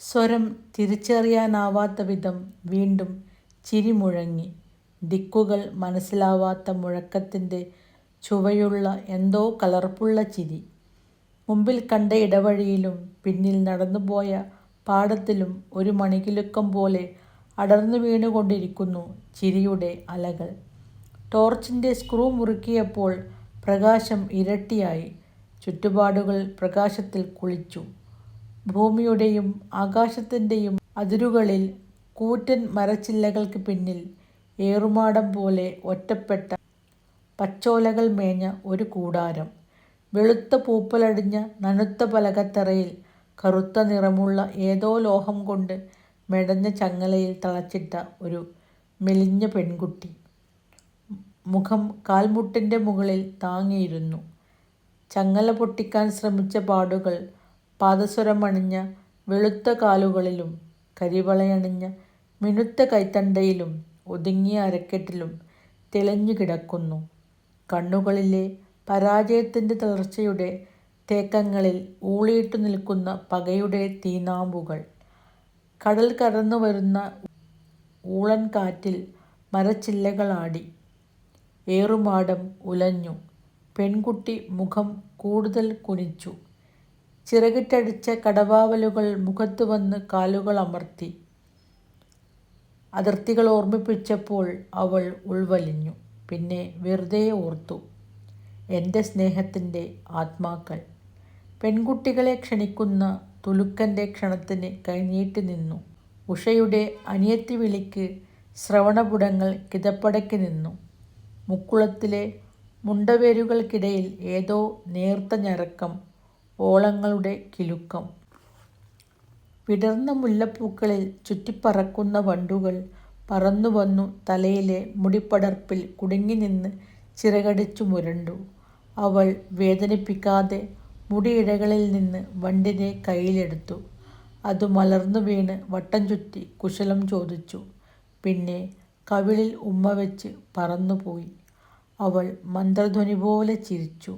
സ്വരം തിരിച്ചറിയാനാവാത്ത വിധം വീണ്ടും ചിരിമുഴങ്ങി ദിക്കുകൾ മനസ്സിലാവാത്ത മുഴക്കത്തിന്റെ ചുവയുള്ള എന്തോ കലർപ്പുള്ള ചിരി. മുമ്പിൽ കണ്ട ഇടവഴിയിലും പിന്നിൽ നടന്നുപോയ പാടത്തിലും ഒരു മണികിലുക്കം പോലെ അടർന്നു വീണുകൊണ്ടിരിക്കുന്നു ചിരിയുടെ അലകൾ. ടോർച്ചിന്റെ സ്ക്രൂ മുറുക്കിയപ്പോൾ പ്രകാശം ഇരട്ടിയായി. ചുറ്റുപാടുകൾ പ്രകാശത്തിൽ കുളിച്ചു. ഭൂമിയുടെയും ആകാശത്തിന്റെയും അതിരുകളിൽ കൂറ്റൻ മരച്ചില്ലകൾക്ക് പിന്നിൽ ഏറുമാടം പോലെ ഒറ്റപ്പെട്ട പച്ചോലകൾ മേഞ്ഞ ഒരു കൂടാരം. വെളുത്ത പൂപ്പലടിഞ്ഞ നനുത്ത പലകത്തറയിൽ കറുത്ത നിറമുള്ള ഏതോ ലോഹം കൊണ്ട് മെടഞ്ഞ ചങ്ങലയിൽ തളച്ചിട്ട ഒരു മെലിഞ്ഞ പെൺകുട്ടി. മുഖം കാൽമുട്ടിന്റെ മുകളിൽ താങ്ങിയിരുന്നു. ചങ്ങല പൊട്ടിക്കാൻ ശ്രമിച്ച പാടുകൾ പാദസരമണിഞ്ഞ വെളുത്ത കാലുകളിലും കരിവളയണിഞ്ഞ മിനുത്ത കൈത്തണ്ടയിലും ഒതുങ്ങിയ അരക്കെട്ടിലും തെളിഞ്ഞു കിടക്കുന്നു. കണ്ണുകളിലെ പരാജയത്തിന്റെ തളർച്ചയുടെ തേക്കങ്ങളിൽ ഊളിയിട്ടു നിൽക്കുന്ന പകയുടെ തീനാമ്പുകൾ. കടൽ കടന്നു വരുന്ന ഊളൻ കാറ്റിൽ മരച്ചില്ലകളാടി ഏറുമാടം ഉലഞ്ഞു. പെൺകുട്ടി മുഖം കൂടുതൽ കുനിച്ചു. ചിറകിട്ടടിച്ച കടവാവലുകൾ മുഖത്ത് വന്ന് കാലുകൾ അമർത്തി. അതിർത്തികൾ ഓർമ്മിപ്പിച്ചപ്പോൾ അവൾ ഉൾവലിഞ്ഞു. പിന്നെ വെറുതെ ഓർത്തു. എന്റെ സ്നേഹത്തിന്റെ ആത്മാക്കൾ. പെൺകുട്ടികളെ ക്ഷണിക്കുന്ന തുലുക്കന്റെ ക്ഷണത്തിന് കൈനീട്ടി നിന്നു. ഉഷയുടെ അനിയത്തി വിളിക്ക് ശ്രവണപുടങ്ങൾ കിതപ്പടക്കി നിന്നു. മുക്കുളത്തിലെ മുണ്ടവേരുകൾക്കിടയിൽ ഏതോ നേർത്ത ഞരക്കം. ഓളങ്ങളുടെ കിലുക്കം. വിടർന്ന മുല്ലപ്പൂക്കളിൽ ചുറ്റിപ്പറക്കുന്ന വണ്ടുകൾ പറന്നു വന്നു തലയിലെ മുടിപ്പടർപ്പിൽ കുടുങ്ങിനിന്ന് ചിറകടിച്ചു മുരണ്ടു. അവൾ വേദനിപ്പിക്കാതെ മുടിയിഴകളിൽ നിന്ന് വണ്ടിനെ കയ്യിലെടുത്തു അത് മലർന്നു വീണ് വട്ടം ചുറ്റി കുശലം ചോദിച്ചു. പിന്നെ കവിളിൽ ഉമ്മ വെച്ച് പറന്നുപോയി. അവൾ മന്ത്രധ്വനി പോലെ ചിരിച്ചു.